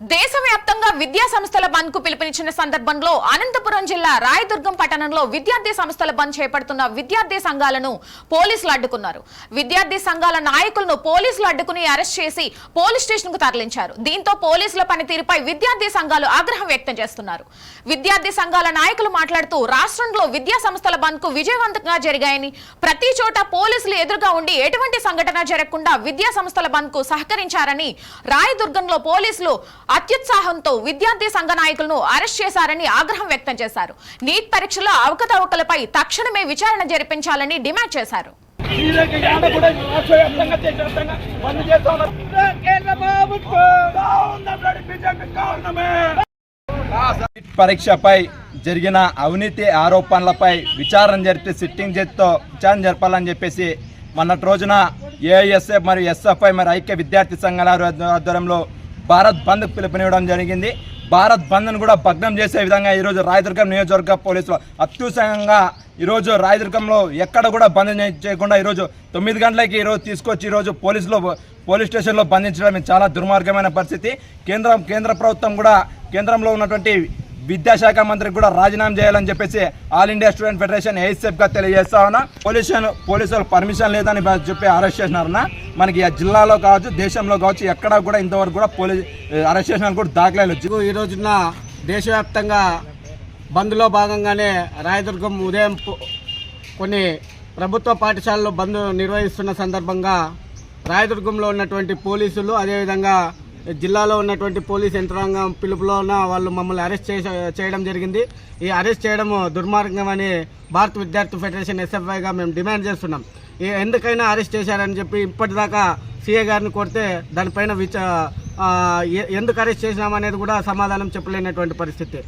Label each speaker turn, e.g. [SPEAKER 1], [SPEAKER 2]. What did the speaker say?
[SPEAKER 1] దేశవ్యాప్తంగా విద్యా సంస్థల బంద్కు పిలుపునిచ్చిన సందర్భంలో అనంతపురం జిల్లా రాయదుర్గం పట్టణంలో విద్యార్థి సంస్థల బంద్ చేపడుతున్న విద్యార్థి సంఘాలను పోలీసులు అడ్డుకున్నారు. విద్యార్థి సంఘాల నాయకులను పోలీసులు అడ్డుకుని అరెస్ట్ చేసి పోలీస్ స్టేషన్కు తరలించారు. దీంతో పోలీసుల పనితీరుపై విద్యార్థి సంఘాలు ఆగ్రహం వ్యక్తం చేస్తున్నారు. విద్యార్థి సంఘాల నాయకులు మాట్లాడుతూ రాష్ట్రంలో విద్యా సంస్థల బంద్కు విజయవంతంగా జరిగాయని ప్రతి చోట పోలీసులు ఎదురుగా ఉండి ఎటువంటి సంఘటన జరగకుండా విద్యా సంస్థల బంద్కు సహకరించారని రాయదుర్గంలో పోలీసులు అత్యుత్సాహంతో విద్యార్థి సంఘ నాయకులను అరెస్ట్ చేశారని ఆగ్రహం వ్యక్తం చేశారు. నీట్ పరీక్షల అవకతవకలపై తక్షణమే విచారణ జరిపించాలని డిమాండ్ చేశారు.
[SPEAKER 2] పరీక్షపై జరిగిన అవినీతి ఆరోపణలపై విచారణ జరిపి సిట్టింగ్ జడ్జితో విచారణ జరపాలని చెప్పేసి మొన్నటి రోజున ఏఎస్ఎఫ్ మరియు ఎస్ఎఫ్ఐ మరి ఐక్య విద్యార్థి సంఘాల ఆధ్వర్యంలో భారత్ బంద్ పిలుపునివ్వడం జరిగింది. భారత్ బంద్ను కూడా భగ్నం చేసే విధంగా ఈరోజు రాయదుర్గం నియోజకవర్గ పోలీసులు అత్యుసంగా ఈరోజు రాయదుర్గంలో ఎక్కడ కూడా బంద్ చేయకుండా ఈరోజు తొమ్మిది గంటలకి ఈరోజు తీసుకొచ్చి ఈరోజు పోలీసులు పోలీస్ స్టేషన్లో బంధించడం చాలా దుర్మార్గమైన పరిస్థితి. కేంద్రం కేంద్ర ప్రభుత్వం కూడా కేంద్రంలో ఉన్నటువంటి విద్యాశాఖ మంత్రికి కూడా రాజీనామా చేయాలని చెప్పేసి all India student federation ASF తెలియజేస్తా ఉన్నా. పోలీసులు పోలీసులు పర్మిషన్ లేదని చెప్పి అరెస్ట్ చేసినారన్న మనకి ఆ జిల్లాలో కావచ్చు దేశంలో కావచ్చు ఎక్కడా కూడా ఇంతవరకు కూడా పోలీస్ అరెస్ట్ చేసిన కూడా దాఖలేదు వచ్చి
[SPEAKER 3] ఈ రోజున దేశవ్యాప్తంగా బంద్లో భాగంగానే రాయదుర్గం ఉదయం కొన్ని ప్రభుత్వ పాఠశాలలు బంద్ నిర్వహిస్తున్న సందర్భంగా రాయదుర్గంలో ఉన్నటువంటి పోలీసులు అదేవిధంగా జిల్లాలో ఉన్నటువంటి పోలీస్ యంత్రాంగం పిలుపులోన వాళ్ళు మమ్మల్ని అరెస్ట్ చేయడం జరిగింది. ఈ అరెస్ట్ చేయడం దుర్మార్గమని భారత విద్యార్థి ఫెడరేషన్ ఎస్ఎఫ్ఐగా మేము డిమాండ్ చేస్తున్నాం. ఈ ఎందుకైనా అరెస్ట్ చేశారని చెప్పి ఇప్పటిదాకా సీఏ గారిని కొడితే దానిపైన విచ ఎందుకు అరెస్ట్ చేసినామనేది కూడా సమాధానం చెప్పలేనటువంటి పరిస్థితి.